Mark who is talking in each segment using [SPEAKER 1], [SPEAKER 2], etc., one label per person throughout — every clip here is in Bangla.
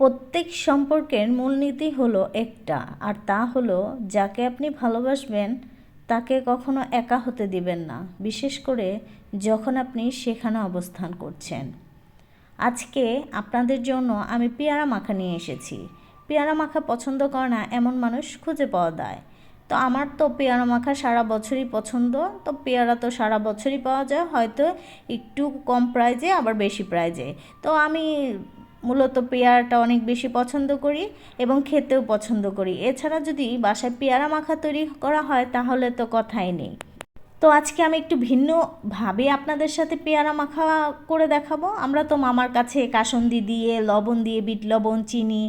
[SPEAKER 1] প্রত্যেক সম্পর্কের মূলনীতি হলো একটা, আর তা হলো যাকে আপনি ভালোবাসবেন, তাকে কখনো একা হতে দিবেন না, বিশেষ করে যখন আপনি সেখানে অবস্থান করছেন। আজকে আপনাদের জন্য আমি পেয়ারা মাখা নিয়ে এসেছি। পেয়ারা মাখা পছন্দ করে না, এমন মানুষ খুঁজে পাওয়া যায়। তো আমার তো পেয়ারা মাখা সারা বছরই পছন্দ, তো পেয়ারা তো সারা বছরই পাওয়া যায়, হয়তো একটু কম প্রাইজে আবার বেশি প্রাইজে তো আমি মূলত পেয়ারাটা অনেক বেশি পছন্দ করি এবং খেতেও পছন্দ করি। এছাড়া যদি বাসায় পেয়ারা মাখা তৈরি করা হয়, তাহলে তো কথাই নেই। তো আজকে আমি একটু ভিন্নভাবে আপনাদের সাথে পেয়ারা মাখা করে দেখাবো। আমরা তো মামার কাছে কাসন্দি দিয়ে, লবণ দিয়ে, বিট লবণ, চিনি,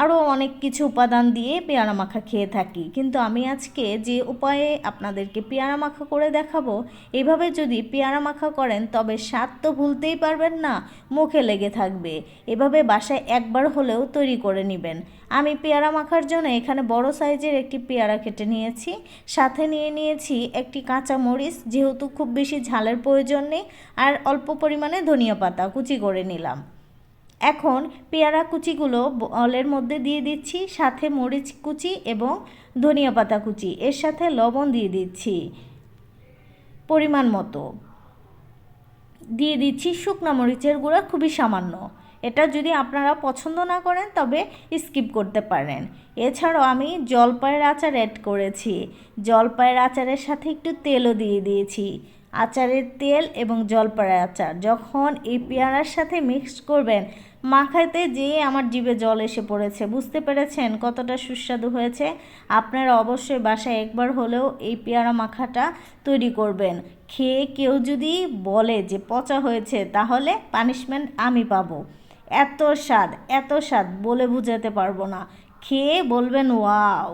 [SPEAKER 1] আরও অনেক কিছু উপাদান দিয়ে পেয়ারা মাখা খেয়ে থাকি। কিন্তু আমি আজকে যে উপায়ে আপনাদেরকে পেয়ারা মাখা করে দেখাবো, এভাবে যদি পেয়ারা মাখা করেন, তবে স্বাদ তো ভুলতেই পারবেন না, মুখে লেগে থাকবে। এভাবে বাসায় একবার হলেও তৈরি করে নেবেন। আমি পেয়ারা মাখার জন্য এখানে বড় সাইজের একটি পেয়ারা কেটে নিয়েছি। সাথে নিয়ে নিয়েছি একটি কাঁচা মরিচ, যেহেতু খুব বেশি ঝালের প্রয়োজন নেই, আর অল্প পরিমাণে ধনিয়া পাতা কুচি করে নিলাম। এখন পেয়ারা কুচিগুলো বলের মধ্যে দিয়ে দিচ্ছি, সাথে মরিচ কুচি এবং ধনিয়া পাতা কুচি। এর সাথে লবণ দিয়ে দিচ্ছি পরিমাণ মতো। দিয়ে দিচ্ছি শুকনো মরিচের গুঁড়া, খুবই সামান্য। এটা যদি আপনারা পছন্দ না করেন, তবে স্কিপ করতে পারেন। এছাড়াও আমি জলপাইয়ের আচার অ্যাড করেছি। জলপাইয়ের আচারের সাথে একটু তেলও দিয়ে দিয়েছি। আচারের তেল এবং জলপাইয়ের আচার যখন এই পেয়ারার সাথে মিক্সড করবেন, মাখাইতে যেয়ে আমার জিভে জল এসে পড়েছে। বুঝতে পেরেছেন কতটা সুস্বাদু হয়েছে? আপনারা অবশ্যই বাসায় একবার হলেও এই পেয়ারা মাখাটা তৈরি করবেন। খেয়ে কেউ যদি বলে যে পচা হয়েছে, তাহলে পানিশমেন্ট আমি পাবো। এত স্বাদ এত স্বাদ বলে বুঝাতে পারব না। খেয়ে বলবেন ওয়াও।